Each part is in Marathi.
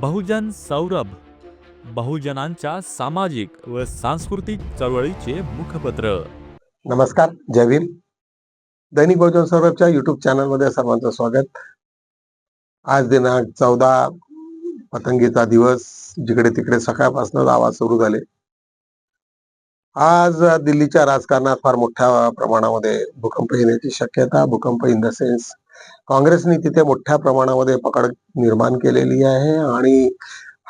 बहुजन सौरभ बहुजनांच्या सामाजिक व सांस्कृतिक चळवळीचे मुखपत्र. नमस्कार जय भीम. दैनिक बहुजन सौरभच्या युट्यूब चॅनलमध्ये सर्वांचं स्वागत. आज दिनांक चौदा पतंगीचा दिवस जिकडे तिकडे सकाळपासूनच आवाज सुरू झाले. आज दिल्लीच्या राजकारणात फार मोठ्या प्रमाणामध्ये भूकंप येण्याची शक्यता भूकंप इन द सेन्स काँग्रेसने तिथे मोठ्या प्रमाणामध्ये पकड निर्माण केलेली आहे आणि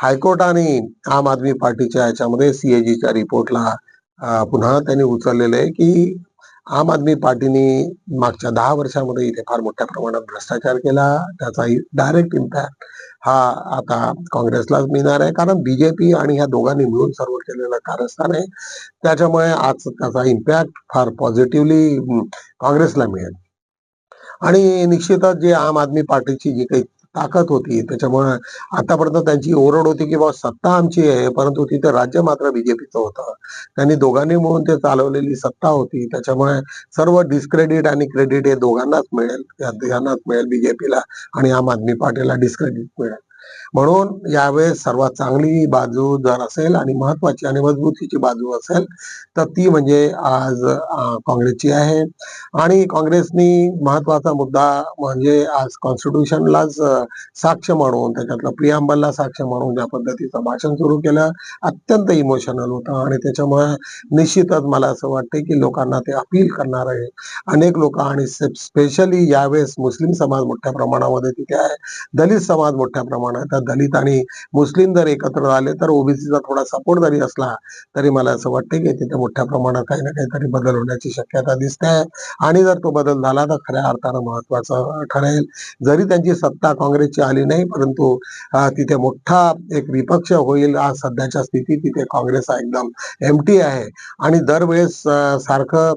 हायकोर्टाने आम आदमी पार्टीच्या याच्यामध्ये सीएजीच्या रिपोर्टला पुन्हा त्यांनी उचललेलं आहे की आम आदमी पार्टीने मागच्या दहा वर्षामध्ये इथे फार मोठ्या प्रमाणात भ्रष्टाचार केला. त्याचा डायरेक्ट इम्पॅक्ट हा आता काँग्रेसलाच मिळणार आहे. कारण बीजेपी आणि ह्या दोघांनी मिळून सर्व केलेलं कारस्थान आहे. त्याच्यामुळे आज त्याचा इम्पॅक्ट फार पॉझिटिव्हली काँग्रेसला मिळेल. आणि निश्चितच जे आम आदमी पार्टीची जी काही ताकद होती त्याच्यामुळे आतापर्यंत त्यांची ओरड होती की बाबा सत्ता आमची आहे परंतु तिथे राज्य मात्र बीजेपीचं होतं. त्यांनी दोघांनी मिळून ते चालवलेली सत्ता होती. त्याच्यामुळे सर्व डिस्क्रेडिट आणि क्रेडिट हे दोघांनाच मिळेल दोघांनाच मिळेल बीजेपीला आणि आम आदमी पार्टीला डिस्क्रेडिट मिळेल. म्हणून यावेळेस सर्वात चांगली बाजू जर असेल आणि महत्वाची आणि मजबूतीची बाजू असेल तर ती म्हणजे आज काँग्रेसची आहे. आणि काँग्रेसनी महत्त्वाचा मुद्दा म्हणजे आज कॉन्स्टिट्यूशनलाच साक्ष म्हणून त्याच्यातलं प्रियांबलला साक्ष म्हणून ज्या पद्धतीचं भाषण सुरू केलं अत्यंत इमोशनल होतं. आणि त्याच्यामुळे निश्चितच मला असं वाटतं की लोकांना ते अपील करणार आहे. अनेक लोक आणि स्पेशली यावेळेस मुस्लिम समाज मोठ्या प्रमाणामध्ये तिथे आहे. दलित समाज मोठ्या प्रमाणात. दलित आणि मुस्लिम जर एकत्र आले तर ओबीसीचा थोडा सपोर्ट जरी असला तरी मला असं वाटतं की तिथे मोठ्या प्रमाणात काही ना काहीतरी बदल होण्याची शक्यता दिसते. आहे आणि जर तो बदल झाला तर खऱ्या अर्थानं महत्वाचं ठरेल. जरी त्यांची सत्ता काँग्रेसची आली नाही परंतु तिथे मोठा एक विपक्ष होईल आज सध्याच्या स्थितीत तिथे काँग्रेस हा एकदम एमटी आहे. आणि दरवेळेस सारखं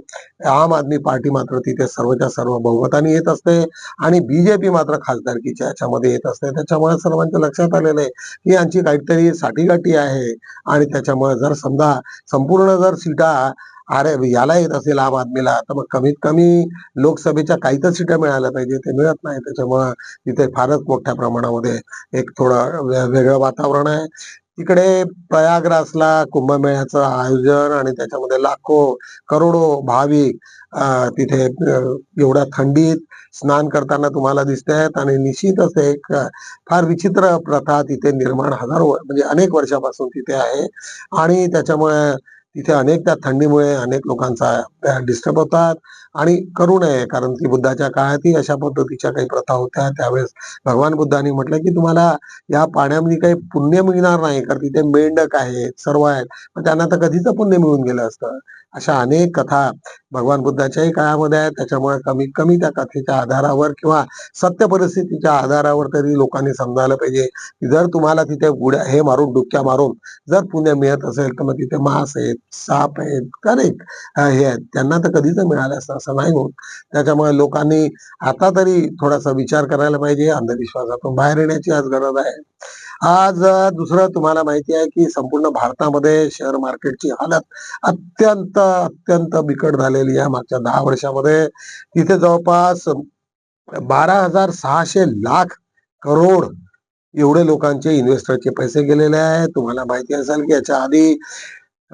आम आदमी पार्टी मात्र तिथे सर्वच्या सर्व बहुमताने येत असते आणि बीजेपी मात्र खासदारकीच्या याच्यामध्ये येत असते. त्याच्यामुळे सर्वांच्या लक्षात आलेलं आहे की यांची काहीतरी साठीगाठी आहे आणि त्याच्यामुळे जर समजा संपूर्ण जर सीटा अरे याला येत असेल आम आदमीला तर मग कमीत कमी लोकसभेच्या काही तर सीटा मिळाल्या पाहिजे. ते मिळत नाही. त्याच्यामुळं तिथे फारच मोठ्या प्रमाणामध्ये एक थोडं वेगळं वातावरण आहे. तिकडे प्रयागराजला कुंभमेळ्याचं आयोजन आणि त्याच्यामध्ये लाखो करोडो भाविक तिथे एवढ्या थंडीत स्नान करताना तुम्हाला दिसत आहेत आणि निश्चितच एक फार विचित्र प्रथा तिथे निर्माण हजारो म्हणजे अनेक वर्षापासून तिथे आहे. आणि त्याच्यामुळे तिथे अनेक त्या थंडीमुळे अनेक लोकांचा डिस्टर्ब होतात आणि करू नये कारण की बुद्धाच्या काळातही अशा पद्धतीच्या काही प्रथा होत्या. त्यावेळेस भगवान बुद्धांनी म्हटलं की तुम्हाला या पाण्यामध्ये काही पुण्य मिळणार नाही कारण तिथे मेंढक आहेत सर्व आहेत. पण त्यांना तर कधीच पुण्य मिळून गेलं असतं. अशा अनेक कथा भगवान बुद्धाच्याही काळामध्ये आहेत. त्याच्यामुळे कमीत कमी त्या कथेच्या आधारावर किंवा सत्य परिस्थितीच्या आधारावर तरी लोकांनी समजायला पाहिजे की जर तुम्हाला तिथे गुड्या हे मारून डुबक्या मारून जर पुण्या मिळत असेल तर मग तिथे मांस आहेत साप आहेत करेक्ट हे आहेत. त्यांना तर कधीच मिळालं असतं असं नाही होत. त्याच्यामुळे लोकांनी आता तरी थोडासा विचार करायला पाहिजे. अंधविश्वासातून बाहेर येण्याची आज गरज आहे. आज दुसरं तुम्हाला माहिती आहे की संपूर्ण भारतामध्ये शेअर मार्केटची हालत अत्यंत अत्यंत बिकट झालेली आहे मागच्या दहा वर्षामध्ये. तिथे जवळपास बारा हजार सहाशे लाख करोड एवढे लोकांचे इन्व्हेस्टरचे पैसे गेलेले आहेत तुम्हाला माहिती असेल की याच्या आधी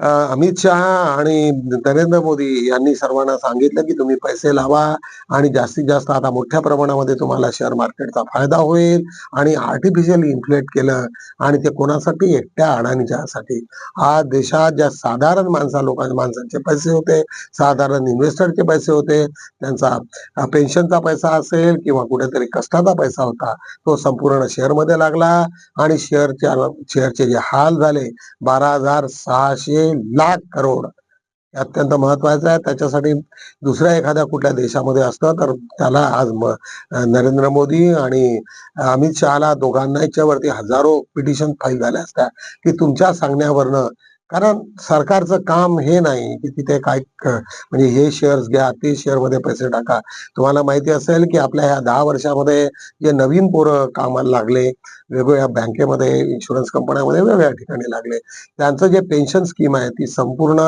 अमित शहा आणि नरेंद्र मोदी यांनी सर्वांना सांगितलं की तुम्ही पैसे लावा आणि जास्तीत जास्त आता मोठ्या प्रमाणामध्ये तुम्हाला शेअर मार्केटचा फायदा होईल आणि आर्टिफिशियल इन्फ्लेट केलं आणि ते कोणासाठी? एकट्या अडाणीच्यासाठी. आज देशात ज्या साधारण माणसा लोकांच्या माणसांचे पैसे होते साधारण इन्व्हेस्टरचे पैसे होते त्यांचा पेन्शनचा पैसा असेल किंवा कुठेतरी कष्टाचा पैसा होता तो संपूर्ण शेअरमध्ये लागला आणि शेअरच्या शेअरचे जे हाल झाले बारा हजार सहाशे लाख करोड अत्यंत महत्वाचं आहे. त्याच्यासाठी दुसऱ्या एखाद्या कुठल्या देशामध्ये असतं तर त्याला आज म- नरेंद्र मोदी आणि अमित शहाला दोघांना याच्यावरती हजारो पिटिशन फाईल झाल्या असत्या. की तुमच्या सांगण्यावरनं कारण सरकारचं काम हे नाही की तिथे काय म्हणजे हे शेअर्स घ्या ते शेअरमध्ये पैसे टाका. तुम्हाला माहिती असेल की आपल्या ह्या दहा वर्षामध्ये जे नवीन पोरं कामाला लागले वेगवेगळ्या बँकेमध्ये इन्शुरन्स कंपन्यामध्ये वेगवेगळ्या ठिकाणी लागले. त्यांचं जे पेन्शन स्कीम आहे ती संपूर्ण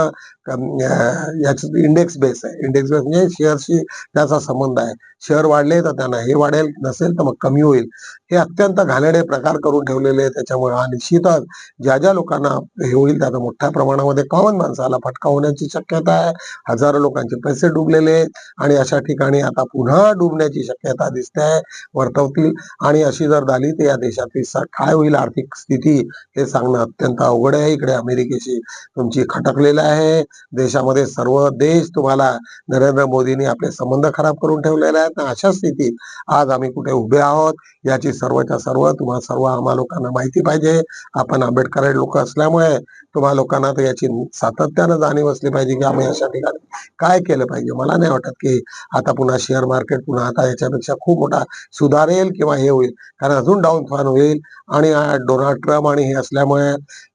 याच इंडेक्स बेस आहे. इंडेक्स बेस म्हणजे शेअरशी त्याचा संबंध आहे. शेअर वाढले तर त्यांना हे वाढेल नसेल तर मग कमी होईल. हे अत्यंत घाणेडे प्रकार करून ठेवलेले त्याच्यामुळे. हा निश्चितच ज्या ज्या लोकांना हे होईल त्याचा मोठ्या प्रमाणामध्ये कॉमन माणसाला फटका होण्याची शक्यता आहे. हजारो लोकांचे पैसे डुबलेले आहेत. आणि अशा ठिकाणी आता पुन्हा डुबण्याची शक्यता दिसते आहे वर्तवतील. आणि अशी जर झाली तर या देशातील काय होईल आर्थिक स्थिती हे सांगणं अत्यंत अवघड आहे. इकडे अमेरिकेशी तुमची खटकलेलं आहे. देशामध्ये सर्व देश तुम्हाला नरेंद्र मोदींनी आपले संबंध खराब करून ठेवलेले आहेत. ना अशा स्थितीत आज आम्ही कुठे उभे आहोत याची सर्वच्या सर्व तुम्हा सर्व आम्हा लोकांना माहिती पाहिजे. आपण आंबेडकर लोक असल्यामुळे तुम्हा लोकांना तर याची सातत्यानं जाणीव असली पाहिजे की आम्ही अशा ठिकाणी काय केलं पाहिजे. मला नाही वाटत की आता पुन्हा शेअर मार्केट पुन्हा आता याच्यापेक्षा खूप मोठा सुधारेल किंवा हे होईल. कारण अजून डाऊन फॉन होईल आणि डोनाल्ड ट्रम्प आणि हे असल्यामुळे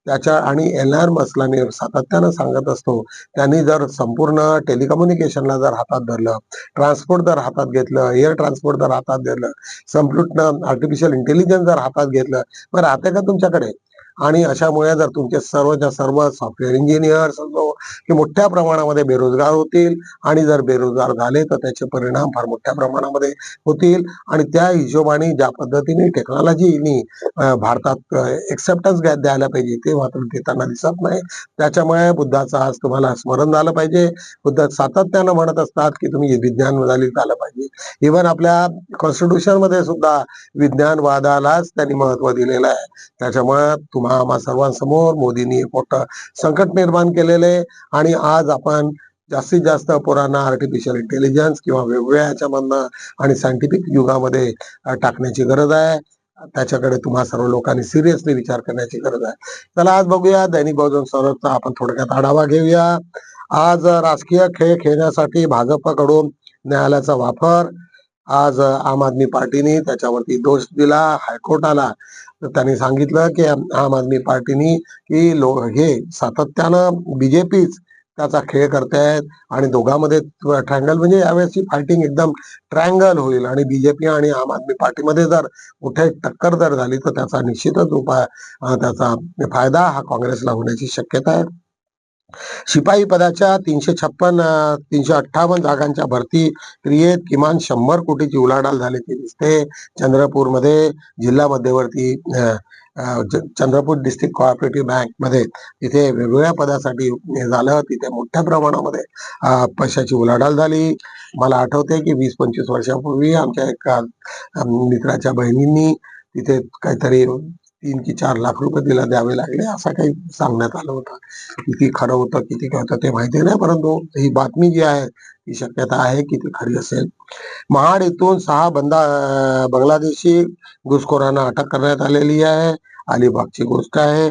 त्याच्या आणि एल आर मसला मी सातत्यानं सांगत असतो त्यांनी जर संपूर्ण टेलिकम्युनिकेशनला जर हातात धरलं ट्रान्सपोर्ट जर हातात घेतलं एअर ट्रान्सपोर्ट जर हातात घेतलं संपूर्ण आर्टिफिशियल इंटेलिजन्स जर हातात घेतलं मग राहते का तुमच्याकडे? आणि अशामुळे जर तुमचे सर्वच्या सर्व सॉफ्टवेअर इंजिनियर्स असो हे मोठ्या प्रमाणामध्ये बेरोजगार होतील आणि जर बेरोजगार झाले तर त्याचे परिणाम फार मोठ्या प्रमाणामध्ये होतील. आणि त्या हिशोबाने ज्या पद्धतीने टेक्नॉलॉजीनी भारतात एक्सेप्टन्स द्यायला पाहिजे ते मात्र देताना दिसत नाही. त्याच्यामुळे बुद्धाचं आज तुम्हाला स्मरण झालं पाहिजे. बुद्ध सातत्यानं म्हणत असतात की तुम्ही विज्ञान झालं झालं पाहिजे. इव्हन आपल्या कॉन्स्टिट्यूशनमध्ये सुद्धा विज्ञानवादालाच त्यांनी महत्त्व दिलेलं आहे. त्याच्यामुळे तुम्हाला आम्हा सर्वांसमोर मोदींनी एक मोठं संकट निर्माण केलेलं आहे. आणि आज आपण जास्तीत जास्त पोरांना आर्टिफिशियल इंटेलिजन्स किंवा वेगवेगळ्या ह्याच्यामधनं आणि सायंटिफिक युगामध्ये टाकण्याची गरज आहे. त्याच्याकडे तुम्हा सर्व लोकांनी सिरियसली विचार करण्याची गरज आहे. चला आज बघूया. दैनिक बहुजन स्वराजचा आपण थोडक्यात आढावा घेऊया. आज राजकीय खेळ खेळण्यासाठी भाजपकडून न्यायालयाचा वापर. आज आम आदमी पार्टीने त्याच्यावरती दोष दिला. हायकोर्टाला त्यांनी सांगितलं की आम आदमी पार्टीनी की लो हे सातत्यानं बीजेपीच त्याचा खेळ करतायत आणि दोघांमध्ये ट्रँगल म्हणजे यावेळेसची फायटिंग एकदम ट्रँगल होईल. आणि बीजेपी आणि आम आदमी पार्टीमध्ये जर कुठे टक्कर जर झाली तर त्याचा निश्चितच उपाय त्याचा फायदा हा काँग्रेसला होण्याची शक्यता आहे. शिपाई पदाच्या तीनशे छप्पन तीनशे अठ्ठावन्न जागांच्या भरती क्रियेत किमान शंभर कोटीची उलाढाल झाल्याची दिसते चंद्रपूरमध्ये जिल्हा मध्यवर्ती चंद्रपूर डिस्ट्रिक्ट कोऑपरेटिव्ह बँकमध्ये तिथे वेगवेगळ्या पदासाठी झालं. तिथे मोठ्या प्रमाणामध्ये पैशाची उलाढाल झाली. मला आठवते की वीस पंचवीस वर्षापूर्वी आमच्या एका मित्राच्या बहिणींनी तिथे काहीतरी तीन की चार लाख रुपये तिला द्यावे लागले असं काही सांगण्यात आलं होतं. किती खरं होतं किती काय होतं ते माहिती नाही परंतु ही बातमी जी आहे ती शक्यता आहे की ती खरी असेल. महाड येथून सहा बंदा बांगलादेशी घुसखोरांना अटक करण्यात आलेली आहे. अलिबागची गोष्ट आहे.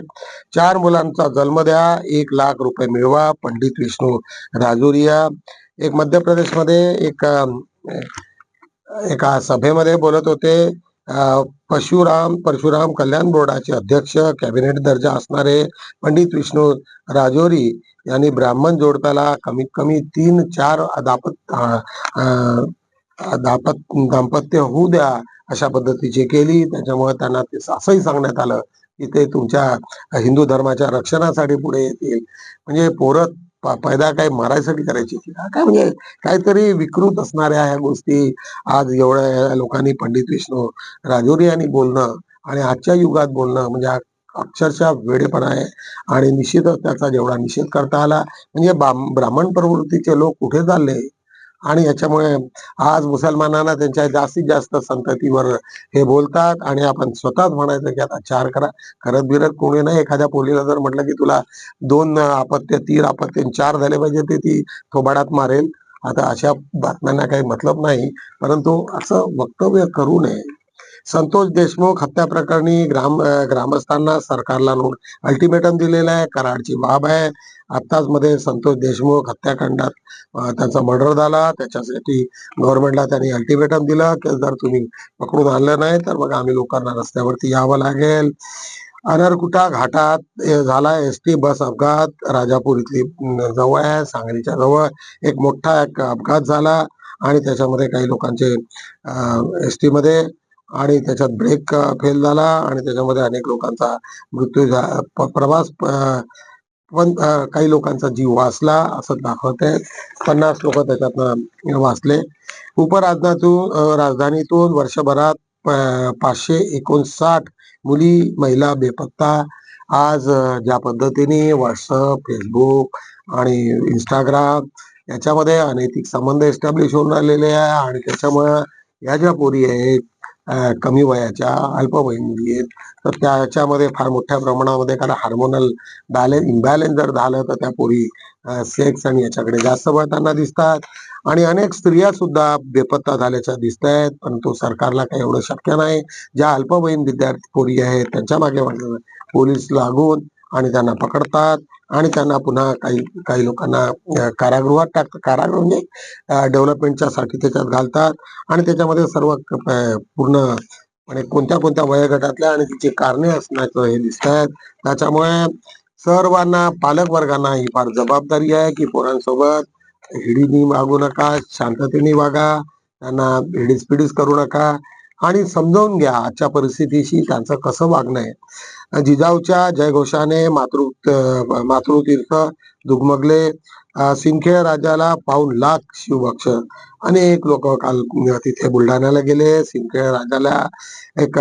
चार मुलांचा जन्म द्या एक लाख रुपये मिळवा पंडित विष्णू राजुरिया. एक मध्य प्रदेशमध्ये एक एका सभेमध्ये बोलत होते. पशुराम परशुराम परशुराम कल्याण बोर्डाचे अध्यक्ष कॅबिनेट दर्जा असणारे पंडित विष्णू राजोरी यांनी ब्राह्मण जोडप्याला कमीत कमी तीन चार दापत दापत दाम्पत्य होऊ द्या अशा पद्धतीची केली. त्याच्यामुळे त्यांना ते असंही सांगण्यात आलं की ते तुमच्या हिंदू धर्माच्या रक्षणासाठी पुढे येतील. म्हणजे पोरं पैदा काय मारायसाठी करायची काय म्हणजे काहीतरी विकृत असणाऱ्या ह्या गोष्टी. आज एवढ्या लोकांनी पंडित विष्णू राजोरी यांनी बोलणं आणि आजच्या युगात बोलणं म्हणजे अक्षरशः वेडेपणा आहे आणि निश्चितच त्याचा जेवढा निषेध करता आला. म्हणजे ब्राह्मण प्रवृत्तीचे लोक कुठे चालले? आणि याच्यामुळे आज मुसलमानांना त्यांच्या जास्तीत जास्त संततीवर हे बोलतात आणि आपण स्वतःच म्हणायचं की आता चार करा. करत बिरत कोणी नाही एखाद्या पोलीला जर म्हटलं की तुला दोन अपत्य तीन अपत्य चार झाले पाहिजे ते ती थोबाडात मारेल. आता अशा बातम्यांना काही मतलब नाही. परंतु असं वक्तव्य करू नये. संतोष देशमुख हत्या प्रकरणी ग्राम ग्रामस्थांना सरकारला नोट अल्टिमेटम दिलेला आहे. कराडची बाब आहे. आत्ताच मध्ये संतोष देशमुख हत्याकांडात त्यांचा मर्डर झाला. त्याच्यासाठी गव्हर्नमेंटला त्यांनी अल्टिमेटम दिलं. की जर तुम्ही पकडून आणलं नाही तर मग आम्ही लोकांना रस्त्यावरती यावं लागेल. अनरकुटा घाटात झाला एस टी बस अपघात. राजापूर इथली जवळ आहे सांगलीच्या जवळ. एक मोठा एक अपघात झाला. आणि त्याच्यामध्ये काही लोकांचे एस टी मध्ये आणि त्याच्यात ब्रेक फेल झाला आणि त्याच्यामध्ये अनेक लोकांचा मृत्यू झाला प्रवास पण काही लोकांचा जीव वाचला असं दाखवत आहे पन्नास लोक त्याच्यातनं वाचले. उपराजनातून राजधानीतून वर्षभरात पाचशे एकोणसाठ मुली महिला बेपत्ता. आज ज्या पद्धतीने व्हॉट्सअप फेसबुक आणि इंस्टाग्राम याच्यामध्ये अनैतिक संबंध एस्टॅब्लिश होऊन राहिलेले आहे आणि त्याच्यामुळे या ज्या पोरी आहेत कमी वयाच्या अल्पवयीन मुली आहेत. तर त्याच्यामध्ये फार मोठ्या प्रमाणामध्ये कारण हार्मोनल बॅलेन्स इम्बॅलेन्स जर झालं तर त्या पोरी सेक्स आणि याच्याकडे जास्त वळताना दिसतात. आणि अनेक स्त्रिया सुद्धा बेपत्ता झाल्याच्या दिसत आहेत परंतु सरकारला काही एवढं शक्य नाही. ज्या अल्पवयीन विद्यार्थी पोरी आहेत त्यांच्या मागे मागे पोलीस लागून आणि त्यांना पकडतात. आणि त्यांना पुन्हा काही काही लोकांना कारागृहात टाकतात कारागृह म्हणजे डेव्हलपमेंटच्या साठी त्याच्यात घालतात. आणि त्याच्यामध्ये सर्व पूर्ण म्हणजे कोणत्या कोणत्या वयोगटातल्या आणि तिची कारणे असण्याचं हे दिसत आहेत त्याच्यामुळे सर्वांना पालक वर्गांना ही फार जबाबदारी आहे की पोरांसोबत हिडीनी वागू नका शांततेने वागा त्यांना हिडीस पिडीस करू नका. आणि समजावून घ्या आजच्या परिस्थितीशी त्यांचं कसं वागणं आहे. जिजाऊच्या जयघोषाने मातृ मातृतीर्थ दुगमगले सिंखेळ राजाला पाऊन लाख शिवभक्ष. अनेक लोक काल तिथे बुलढाण्याला गेले. सिंखेळ राजाला एक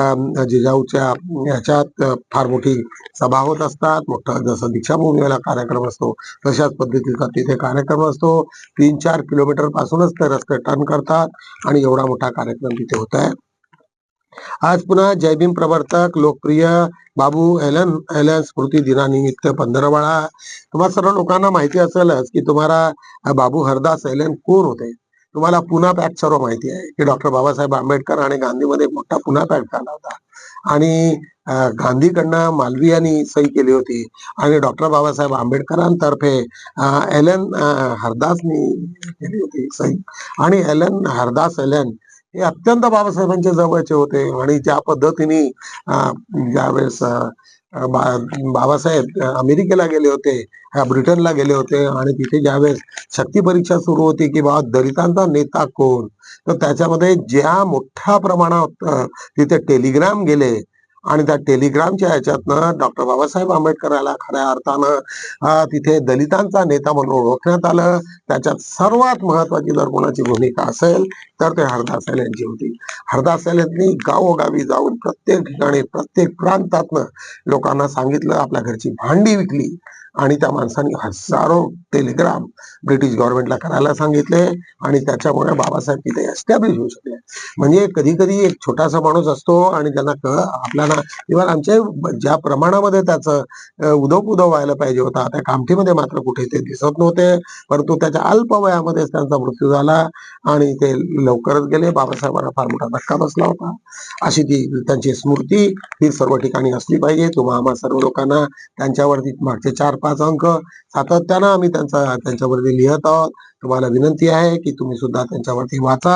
जिजाऊच्या ह्याच्यात फार मोठी सभा होत असतात. मोठा जसं दीक्षाभूमीला कार्यक्रम असतो तशाच पद्धतीचा तिथे कार्यक्रम असतो. तीन चार किलोमीटर पासूनच ते रस्ते टर्न करतात आणि एवढा मोठा कार्यक्रम तिथे होत आहे. आज पुन्हा जयभीम प्रवर्तक लोकप्रिय बाबू एलन एलन स्मृती दिनानिमित्त पंधरवाळा तुम्हा सर्व लोकांना माहिती असेलच की तुम्हाला बाबू हरदास एलन कोण होते? तुम्हाला पुन्हा पॅक सर्व माहिती आहे की डॉक्टर बाबासाहेब आंबेडकर आणि गांधीमध्ये मोठा पुन्हा पॅक झाला होता. आणि गांधीकडनं मालवीयांनी सही केली होती आणि डॉक्टर बाबासाहेब आंबेडकरांतर्फे एलन हरदासनी केली होती सही. आणि एलन हरदास एलन हे अत्यंत बाबासाहेबांच्या जवळचे होते आणि ज्या पद्धतीने ज्यावेळेस बाबासाहेब अमेरिकेला गेले होते ब्रिटनला गेले होते आणि तिथे ज्यावेळेस शक्ती परीक्षा सुरू होती की बाबा दलितांचा नेता कोण? तर त्याच्यामध्ये ज्या मोठ्या प्रमाणात तिथे टेलिग्राम गेले आणि त्या टेलिग्रामच्या ह्याच्यातनं डॉक्टर बाबासाहेब आंबेडकराला खऱ्या अर्थानं तिथे दलितांचा नेता म्हणून ओळखण्यात आलं. त्याच्यात सर्वात महत्वाची जर कोणाची भूमिका असेल तर ते हरदास यांची होती. हरदास यांनी गावोगावी जाऊन प्रत्येक ठिकाणी प्रत्येक प्रांतातनं लोकांना सांगितलं आपल्या घरची भांडी विकली. आणि त्या माणसांनी हजारो टेलिग्राम ब्रिटिश गव्हर्नमेंटला करायला सांगितले आणि त्याच्यामुळे बाबासाहेब तिथे एस्टॅब्लिश होऊ शकले. म्हणजे कधी कधी एक छोटासा माणूस असतो आणि त्यांना कळ आपल्याला इव्हन आमच्या ज्या प्रमाणामध्ये त्याचं अ, उदो उदो व्हायला पाहिजे होता त्या कामठीमध्ये मात्र कुठे ते दिसत नव्हते परंतु त्याच्या अल्प वयामध्येच त्यांचा मृत्यू झाला आणि ते लवकरच गेले. बाबासाहेबांना फार मोठा धक्का बसला होता. अशी ती त्यांची स्मृती ही सर्व ठिकाणी असली पाहिजे. तुम्हा आम्हा सर्व लोकांना त्यांच्यावरती मागचे चार पाच अंक सातत्यानं आम्ही त्यांचा त्यांच्यावरती लिहित आहोत. तुम्हाला विनंती आहे की तुम्ही सुद्धा त्यांच्यावरती वाचा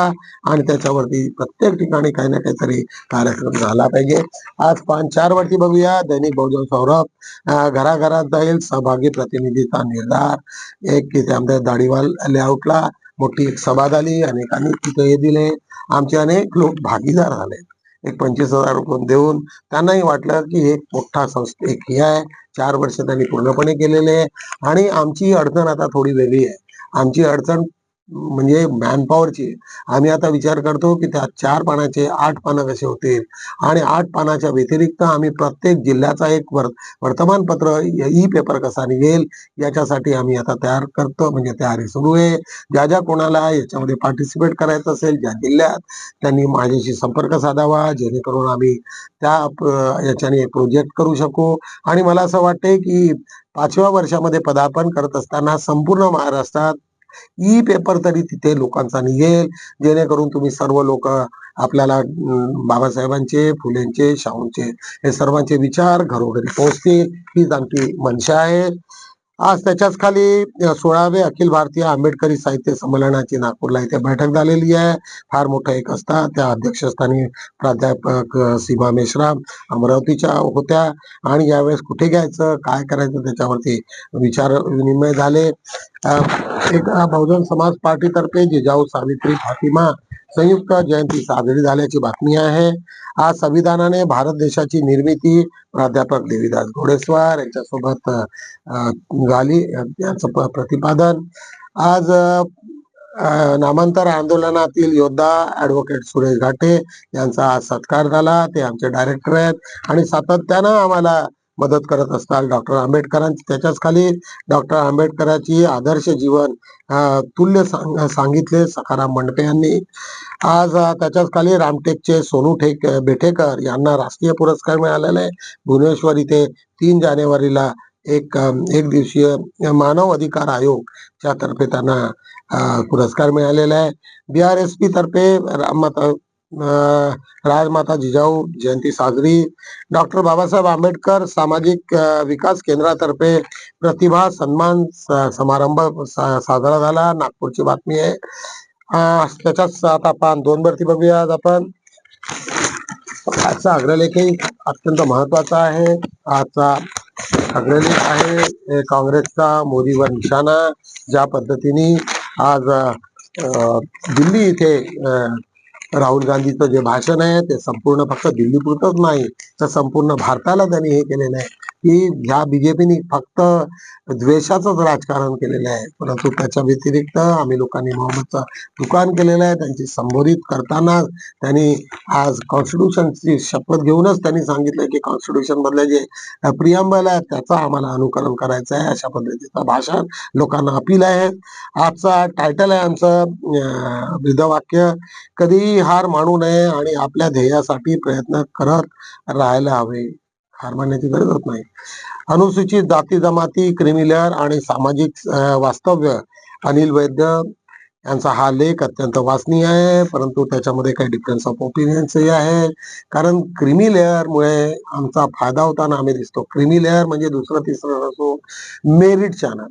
आणि त्याच्यावरती प्रत्येक ठिकाणी काही ना काहीतरी कार्यक्रम झाला पाहिजे. आज पाच चार वरती बघूया. दैनिक बहुजन सौरभ घराघरात जाईल. सहभागी प्रतिनिधीचा निर्धार. एक की त्यामध्ये दाढीवाल लेआउटला मोठी एक सभा झाली. अनेकांनी तिथे हे दिले. आमचे अनेक लोक भागीदार झाले एक पंचवीस हजार रुपये देऊन त्यांनाही वाटलं की हे एक मोठा संस्था एक हे आहे. चार वर्ष त्यांनी पूर्णपणे केलेले आहे. आणि आमची अडचण आता थोडी वेगळी आहे. आमची अडचण म्हणजे मॅनपॉवरची आम्ही आता विचार करतो की त्या चार पानाचे आठ पानं कसे होतील? आणि आठ पानाच्या व्यतिरिक्त आम्ही प्रत्येक जिल्ह्याचा एक वर्त वर्तमानपत्र ई पेपर कसा निघेल याच्यासाठी आम्ही आता तयार करतो म्हणजे तयारी सुरू आहे. ज्या ज्या कोणाला याच्यामध्ये पार्टिसिपेट करायचं असेल ज्या जिल्ह्यात त्यांनी माझ्याशी संपर्क साधावा जेणेकरून आम्ही त्या याच्याने प्रोजेक्ट करू शकू. आणि मला असं वाटते की पाचव्या वर्षामध्ये पदार्पण करत असताना संपूर्ण महाराष्ट्रात ई पेपर तरी तिथे लोकांचा निघेल. जेणेकरून तुम्ही सर्व लोक आपल्याला बाबासाहेबांचे फुलेंचे शाहूंचे हे सर्वांचे विचार घरोघरी पोहोचतील. हीच आमची मनशा आहे. आज त्याच्याच खाली सोळावे अखिल भारतीय आंबेडकरी साहित्य संमेलनाची नागपूरला इथे बैठक झालेली आहे. फार मोठं एक असता त्या अध्यक्षस्थानी प्राध्यापक सीमा मेश्राम अमरावतीच्या होत्या. आणि यावेळेस कुठे घ्यायचं काय करायचं त्याच्यावरती विचार विनिमय झाले. एक बहुजन समाज पार्टीतर्फे जिजाऊ सावित्री फातिमा संयुक्त जयंती साजरी झाल्याची बातमी आहे. आज संविधानाने भारत देशाची निर्मिती प्राध्यापक देवीदास घोडेस्वार यांच्यासोबत झाली यांचं प्रतिपादन. आज नामांतर आंदोलनातील योद्धा ऍडव्होकेट सुरेश घाटे यांचा आज सत्कार झाला. ते आमचे डायरेक्टर आहेत आणि सातत्यानं आम्हाला मदत करत असतात. डॉक्टर आंबेडकरांची त्याच्याच खाली डॉक्टर आंबेडकरांची आदर्श जीवन तुल्य सांग- सांगितले सखाराम मंडपे यांनी. आज त्याच्याच खाली रामटेकचे सोनू ठेक बेठेकर यांना राष्ट्रीय पुरस्कार मिळालेला आहे. भुवनेश्वर इथे तीन जानेवारीला एक एक दिवसीय मानव अधिकार आयोग च्या तर्फे त्यांना पुरस्कार मिळालेला आहे. बी आर एस पी तर्फे राजमाता जिजाऊ जयंती साजरी. डॉक्टर बाबासाहेब आंबेडकर सामाजिक विकास केंद्रातर्फे प्रतिभा सन्मान समारंभ सा- साजरा झाला. नागपूरची बातमी आहे. त्याच्याच आता आपण दोन भरती बघूया आज आपण. आजचा अग्रलेखही अत्यंत महत्त्वाचा आहे. आजचा अग्रलेख आहे काँग्रेसचा मोदीवर निशाणा. ज्या पद्धतीने आज दिल्ली इथे राहुल गांधीचं जे भाषण आहे ते संपूर्ण फक्त दिल्ली पुरतच नाही तर संपूर्ण भारताला त्यांनी हे केलेलं आहे. की ह्या बीजेपीने फक्त द्वेषाचंच राजकारण केलेलं आहे. परंतु त्याच्या व्यतिरिक्त आम्ही लोकांनी मोहम्मदचं दुकान केलेलं आहे. त्यांची संबोधित करताना त्यांनी आज कॉन्स्टिट्यूशनची शपथ घेऊनच त्यांनी सांगितलं की कॉन्स्टिट्यूशन मधले जे प्रियंबल आहे त्याचं आम्हाला अनुकरण करायचं आहे अशा पद्धतीचं भाषण लोकांना अपील आहे. आजचा टायटल आहे आमचं अं, ब्रीदवाक्य कधीही हार मानू नये आणि आपल्या ध्येयासाठी प्रयत्न करत राहायला हवे. हार मानण्याची गरजच नाही. अनुसूचित जाती जमाती क्रिमिलेअर आणि सामाजिक वास्तव्य अनिल वैद्य यांचा हा लेख अत्यंत वाचनीय आहे. परंतु त्याच्यामध्ये काही डिफरन्स ऑफ ओपिनियन्सही आहे. कारण क्रिमी लेअरमुळे आमचा फायदा होताना आम्ही दिसतो. क्रिमी लेअर म्हणजे दुसरं तिसरं असो मेरिट चॅनल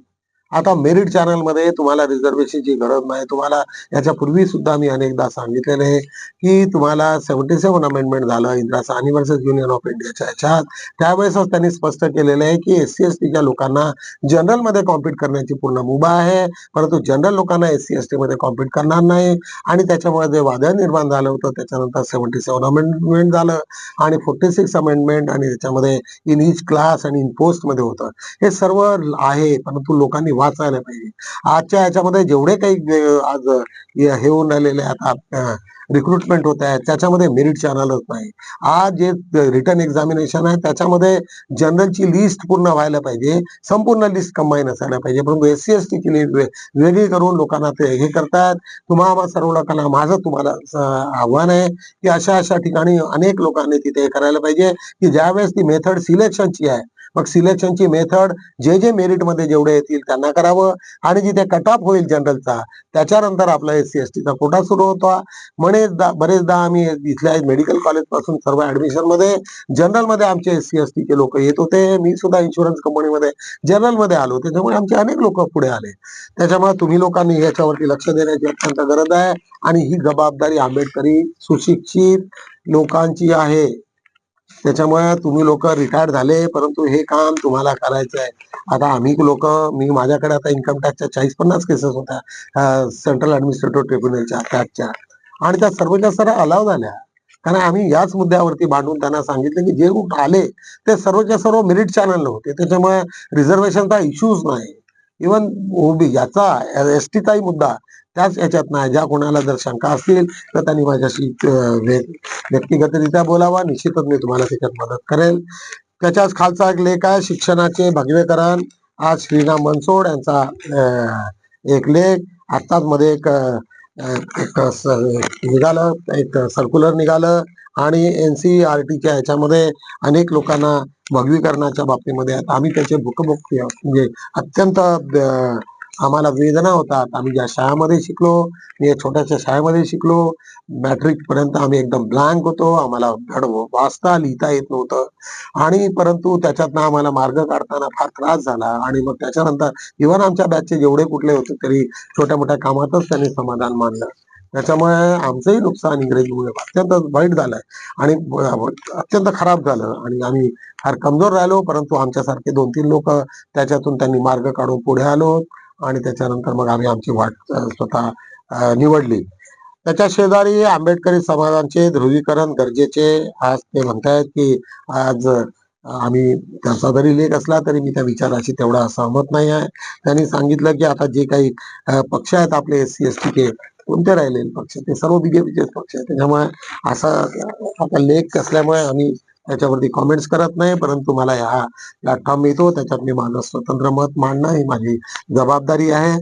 आता मेरिट चॅनलमध्ये तुम्हाला रिझर्वेशनची गरज नाही. तुम्हाला याच्या पूर्वी सुद्धा मी अनेकदा सांगितलेले आहे की तुम्हाला सेव्हन्टी सेव्हन अमेंडमेंट झालं Indira Sawhney versus Union of इंडियाच्या ह्याच्यात. त्यावेळेसच त्यांनी स्पष्ट केलेलं आहे की एस सी एस टीच्या लोकांना जनरलमध्ये कॉम्पिट करण्याची पूर्ण मुभा आहे. परंतु जनरल लोकांना एस सी एस टीमध्ये कॉम्पिट करणार नाही. आणि त्याच्यामुळे जे वादळ निर्माण झालं होतं त्याच्यानंतर सेव्हन्टी सेव्हन अमेंडमेंट झालं. आणि फोर्टी सिक्स अमेंडमेंट आणि त्याच्यामध्ये इन इच क्लास आणि इन पोस्टमध्ये होतं. हे सर्व आहे परंतु लोकांनी वाचायला पाहिजे. आजच्या याच्यामध्ये जेवढे काही आज हे होऊन राहिलेले आता रिक्रुटमेंट होत आहे त्याच्यामध्ये मेरिट चॅनलच नाही. आज जे रिटर्न एक्झामिनेशन आहे त्याच्यामध्ये जनरलची लिस्ट पूर्ण व्हायला पाहिजे. संपूर्ण लिस्ट कंबाईन असायला पाहिजे. परंतु एस सी एस टीची लिस्ट वेगळी करून लोकांना ते हे करतात. तुम्हाला सर्व लोकांना माझं तुम्हाला आव्हान आहे की अशा अशा ठिकाणी अनेक लोकांनी तिथे हे करायला पाहिजे की ज्यावेळेस ती मेथड सिलेक्शनची आहे मग सिलेक्शनची मेथड जे जे मेरिटमध्ये जेवढे येतील त्यांना करावं आणि जिथे कट ऑफ होईल जनरलचा त्याच्यानंतर आपला एस सी एस टीचा कोटा सुरू होता. बरेचदा बरेचदा आम्ही इथल्या मेडिकल कॉलेजपासून सर्व ऍडमिशनमध्ये जनरलमध्ये आमचे एस सी एस टीचे लोक येत होते. मी सुद्धा इन्शुरन्स कंपनीमध्ये जनरलमध्ये आलो त्याच्यामुळे आमचे अनेक लोक पुढे आले. त्याच्यामुळे तुम्ही लोकांनी याच्यावरती लक्ष देण्याची अत्यंत गरज आहे. आणि ही जबाबदारी आंबेडकरी सुशिक्षित लोकांची आहे. त्याच्यामुळे तुम्ही लोक रिटायर्ड झाले परंतु हे काम तुम्हाला करायचं आहे आता आम्ही लोक मी माझ्याकडे आता इन्कम टॅक्सच्या चाळीस पन्नास केसेस होत्या सेंट्रल ऍडमिनिस्ट्रेटिव्ह ट्रिब्युनलच्या टॅक्सच्या आणि त्या सर्वच्या सर्व अलाव झाल्या. कारण आम्ही याच मुद्द्यावरती भांडून त्यांना सांगितलं की जे आले ते सर्वच्या सर्व मेरिट चॅनल होते. त्याच्यामुळे रिझर्वेशनचा इश्यूज नाही. इवन ओबी याचा एस टीचाही मुद्दा त्याच याच्यात नाही. ज्या कोणाला जर शंका असतील तर त्यांनी माझ्याशी व्य- व्यक्तिगतरित्या बोलावा. निश्चितच मी तुम्हाला त्याच्यात मदत करेल. त्याच्याच खालचा एक लेख आहे शिक्षणाचे भगवेकरण. आज श्रीराम बनसोड यांचा एक लेख. आत्ताच मध्ये एक निघालं एक सर्क्युलर निघालं. आणि एन सी आर टीच्या ह्याच्यामध्ये अनेक लोकांना भगवीकरणाच्या बाबतीमध्ये आम्ही त्याचे भूकमुख म्हणजे अत्यंत आम्हाला वेदना होतात. आम्ही ज्या शाळेमध्ये शिकलो मी छोट्याशा शाळेमध्ये शिकलो मॅट्रिक पर्यंत आम्ही एकदम ब्लँक होतो. आम्हाला धड वाचता लिहिता येत नव्हतं. आणि परंतु त्याच्यातनं आम्हाला मार्ग काढताना फार त्रास झाला. आणि मग त्याच्यानंतर इव्हन आमच्या बॅचचे जेवढे कुठले होते तरी छोट्या मोठ्या कामातच त्यांनी समाधान मानलं. त्याच्यामुळे आमचंही नुकसान इंग्रजीमुळे अत्यंत वाईट झालंय. आणि अत्यंत खराब झालं. आणि आम्ही फार कमजोर राहिलो परंतु आमच्यासारखे दोन तीन लोक त्याच्यातून त्यांनी मार्ग काढून पुढे आलो आणि त्याच्यानंतर मग आम्ही आमची वाट स्वतः निवडली. त्याच्या शेजारी आंबेडकरी समाजाचे ध्रुवीकरण गरजेचे आज ते म्हणतायत की आज आम्ही त्यांचा जरी लेख असला तरी मी त्या विचाराशी तेवढा सहमत नाही आहे. त्यांनी सांगितलं की आता जे काही पक्ष आहेत आपले एस सी एस टीचे कोणते राहिलेले पक्ष? ते सर्व बीजेपीचेच पक्ष आहेत. त्याच्यामुळे असा आता लेख असल्यामुळे आम्ही त्याच्यावरती कॉमेंट्स करत नाही. परंतु मला हा प्लॅटफॉर्म मिळतो. त्याच्यात मी माझं स्वतंत्र मत मांडणं ही माझी जबाबदारी आहे.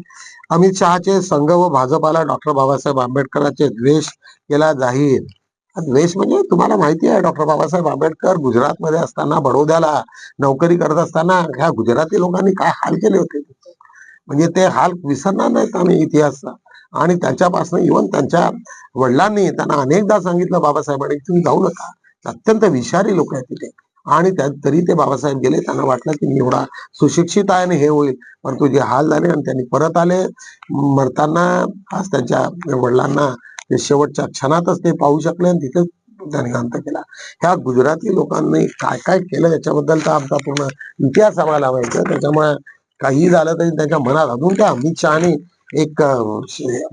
अमित शहाचे संघ व भाजपाला डॉक्टर बाबासाहेब आंबेडकरांचे द्वेष केला जाईल द्वेष म्हणजे तुम्हाला माहिती आहे डॉक्टर बाबासाहेब आंबेडकर गुजरातमध्ये असताना बडोद्याला नोकरी करत असताना ह्या गुजराती लोकांनी काय हाल केले होते? म्हणजे ते हाल विसरणार नाहीत आम्ही इतिहासचा. आणि त्यांच्यापासून इव्हन त्यांच्या वडिलांनी त्यांना अनेकदा सांगितलं बाबासाहेबांनी तुम्ही जाऊ नका. अत्यंत विषारी लोक आहेत तिथे. आणि त्या तरी ते बाबासाहेब गेले त्यांना वाटलं की मी एवढा सुशिक्षित आहे आणि हे होईल. परंतु जे हाल झाले आणि त्यांनी परत आले मरताना आज त्यांच्या वडिलांना ते शेवटच्या क्षणातच ते पाहू शकले आणि तिथेच त्यांनी अंत केला. ह्या गुजराती लोकांनी काय काय केलं याच्याबद्दल तर आमचा पूर्ण इतिहास आम्हाला माहिती त्याच्यामुळे काही झालं तरी त्यांच्या मनात अजून त्या अमित शहाने एक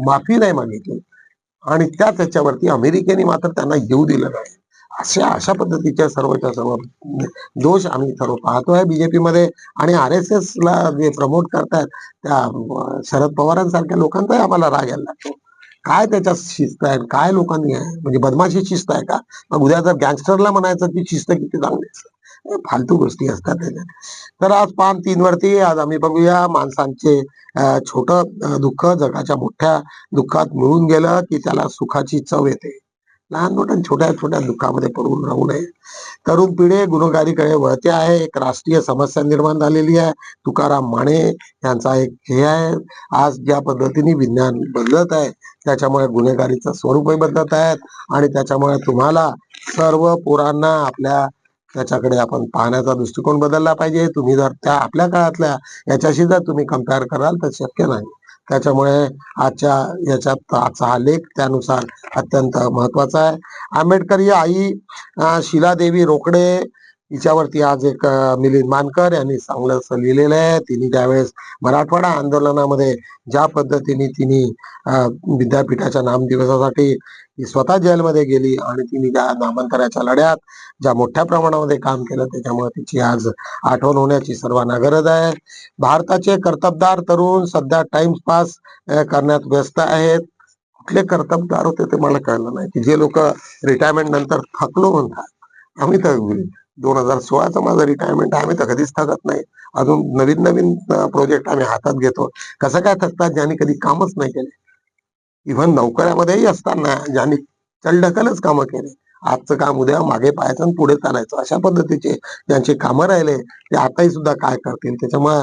माफी नाही मागितली. आणि त्याच याच्यावरती अमेरिकेने मात्र त्यांना येऊ दिलं नाही. अशा अशा पद्धतीच्या सर्वच्या सर्व दोष आम्ही सर्व पाहतोय बीजेपी मध्ये आणि आर एस एस ला जे प्रमोट करतायत त्या शरद पवारांसारख्या लोकांचाही आम्हाला राग यायला लागतो. काय त्याच्यात शिस्त आहे? काय लोकांनी आहे? म्हणजे बदमाशी शिस्त आहे का? मग उद्या जर गँगस्टरला म्हणायचं की शिस्त किती चांगली असते फालतू गोष्टी असतात त्याच्यात. तर आज पाम तीन वरती आज आम्ही बघूया माणसांचे छोट दुःख जगाच्या मोठ्या दुःखात मिळून गेलं की त्याला सुखाची चव येते. लहान मोठ्या छोट्या छोट्या दुःखामध्ये पडून राहू नये. तरुण पिढी गुन्हेगारीकडे वळते आहे. एक राष्ट्रीय समस्या निर्माण झालेली आहे. तुकाराम माने यांचा एक हे आहे. आज ज्या पद्धतीने विज्ञान बदलत आहे त्याच्यामुळे गुन्हेगारीचं स्वरूपही बदलत आहेत आणि त्याच्यामुळे तुम्हाला सर्व पोरांना आपल्या त्याच्याकडे आपण पाहण्याचा दृष्टिकोन बदलला पाहिजे. तुम्ही जर त्या आपल्या काळातल्या याच्याशी जर तुम्ही कंपेअर कराल तर शक्य नाही. त्याच्यामुळे आजच्या याच्यात आजचा हा लेख त्यानुसार अत्यंत महत्त्वाचा आहे. आंबेडकरी आई शिलादेवी रोकडे हिच्यावरती आज एक मिलिंद मानकर यांनी चांगलं असं लिहिलेलं आहे. तिने त्यावेळेस मराठवाडा आंदोलनामध्ये ज्या पद्धतीने तिने विद्यापीठाच्या नामदिवसासाठी ती स्वतः जेलमध्ये गेली आणि तिने ज्या नामांतराच्या लढ्यात ज्या मोठ्या प्रमाणामध्ये काम केलं त्याच्यामुळे तिची आज आठवण होण्याची सर्वांना गरज आहे. भारताचे कर्तबदार तरुण सध्या टाइम पास करण्यात व्यस्त आहेत. कुठले कर्तबदार होते ते मला कळलं नाही. की जे लोक रिटायरमेंट नंतर थकलो म्हणतात. आम्ही तर दोन हजार सोळाचं माझं रिटायरमेंट आहे आम्ही तर कधीच थकत नाही. अजून नवीन नवीन प्रोजेक्ट आम्ही हातात घेतो. कसं काय थकतात ज्यांनी कधी कामच नाही केले? इव्हन नोकऱ्यामध्येही असताना ज्यांनी चलढकलच कामं केले आजचं काम उद्या मागे पाहायचं आणि पुढे चालायचं अशा पद्धतीचे ज्यांचे कामं राहिले ते आताही सुद्धा काय करतील? त्याच्यामुळे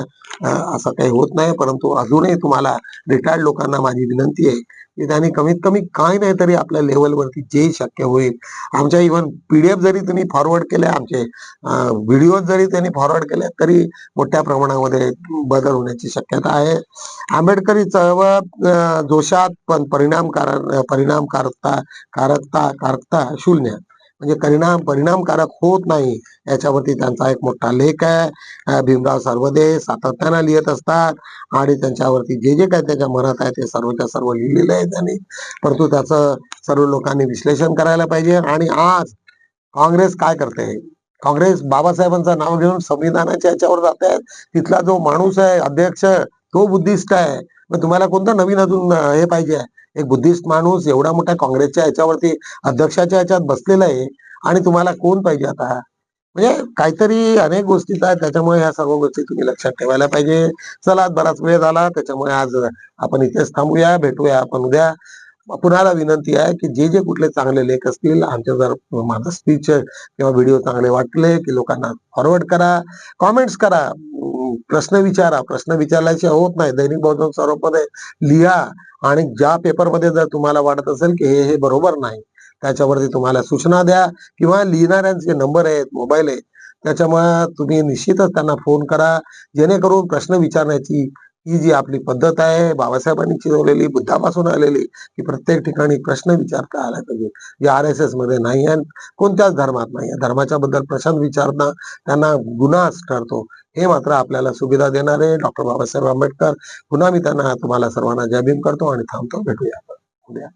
असं काही होत नाही परंतु अजूनही तुम्हाला रिटायर्ड लोकांना माझी विनंती आहे त्यांनी कमीत कमी काय नाही तरी आपल्या लेवलवरती जे शक्य होईल. आमच्या इव्हन पीडीएफ जरी तुम्ही फॉरवर्ड केले आमचे व्हिडिओ जरी त्यांनी फॉरवर्ड केले तरी मोठ्या प्रमाणामध्ये बदल होण्याची शक्यता आहे. आंबेडकरी चळवळ जोशात पण परिणामकारक परिणामकारकता कारकता कारकता शून्य. म्हणजे परिणाम परिणामकारक होत नाही. याच्यावरती त्यांचा एक मोठा लेख आहे. भीमराव सर्वदे सातत्यानं लिहित असतात आणि त्यांच्यावरती जे जे काही त्याच्या मनात आहे ते सर्वच्या सर्व लिहिलेलं आहे त्यांनी. परंतु त्याचं सर्व लोकांनी विश्लेषण करायला पाहिजे. आणि आज काँग्रेस काय करते? काँग्रेस बाबासाहेबांचं नाव घेऊन संविधानाच्या याच्यावर जात आहेत तिथला जो माणूस आहे अध्यक्ष तो बुद्धिस्ट आहे. मग तुम्हाला कोणतं नवीन अजून हे पाहिजे एक बुद्धिस्ट माणूस एवढा मोठा काँग्रेसच्या याच्यावरती अध्यक्षाच्या याच्यात बसलेला आहे. आणि तुम्हाला कोण पाहिजे आता? म्हणजे काहीतरी अनेक गोष्टी आहेत त्याच्यामुळे ह्या सर्व गोष्टी तुम्ही लक्षात ठेवायला पाहिजे. चला आज बराच वेळ झाला त्याच्यामुळे आज आपण इथेच थांबूया भेटूया आपण उद्या. पुन्हा विनंती आहे की जे जे कुठले चांगले लेख असतील आमच्या जर माझं स्पीच किंवा व्हिडिओ चांगले वाटले की लोकांना फॉरवर्ड करा कॉमेंट्स करा प्रश्न विचारा. प्रश्न विचारल्याशिवाय होत नाही. दैनिक बहुजन स्वरूपमध्ये लिहा आणि ज्या पेपरमध्ये जर तुम्हाला वाटत असेल की हे हे बरोबर नाही त्याच्यावरती तुम्हाला सूचना द्या किंवा लिहिणाऱ्यांचे नंबर आहेत मोबाईल आहेत त्याच्यामुळे तुम्ही निश्चितच त्यांना फोन करा. जेणेकरून प्रश्न विचारण्याची ही जी आपली पद्धत आहे बाबासाहेबांनी चिरवलेली बुद्धापासून आलेली की प्रत्येक ठिकाणी प्रश्न विचारता आला पाहिजे? जे आर एस एसमध्ये नाही आणि कोणत्याच धर्मात नाही आहे धर्माच्या बद्दल प्रश्न विचारणं त्यांना गुन्हाच ठरतो. हे मात्र आपल्याला सुविधा देणारे डॉक्टर बाबासाहेब आंबेडकर. पुन्हा मी त्यांना तुम्हाला सर्वांना जयभीम करतो आणि थांबतो. भेटूया उद्या